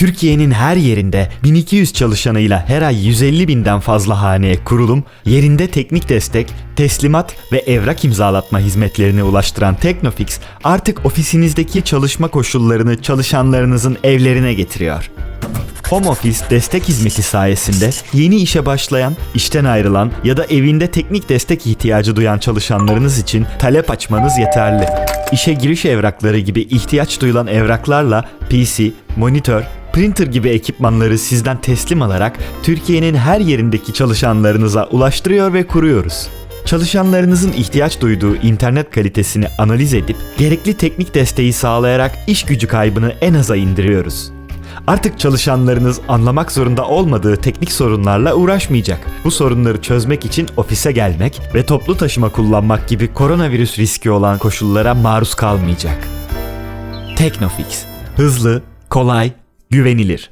Türkiye'nin her yerinde 1200 çalışanıyla her ay 150 binden fazla haneye kurulum, yerinde teknik destek, teslimat ve evrak imzalatma hizmetlerine ulaştıran Teknofix artık ofisinizdeki çalışma koşullarını çalışanlarınızın evlerine getiriyor. Home Office destek hizmeti sayesinde yeni işe başlayan, işten ayrılan ya da evinde teknik destek ihtiyacı duyan çalışanlarınız için talep açmanız yeterli. İşe giriş evrakları gibi ihtiyaç duyulan evraklarla PC, monitör, printer gibi ekipmanları sizden teslim alarak Türkiye'nin her yerindeki çalışanlarınıza ulaştırıyor ve kuruyoruz. Çalışanlarınızın ihtiyaç duyduğu internet kalitesini analiz edip gerekli teknik desteği sağlayarak iş gücü kaybını en aza indiriyoruz. Artık çalışanlarınız anlamak zorunda olmadığı teknik sorunlarla uğraşmayacak. Bu sorunları çözmek için ofise gelmek ve toplu taşıma kullanmak gibi koronavirüs riski olan koşullara maruz kalmayacak. Teknofix. Hızlı, kolay, güvenilir.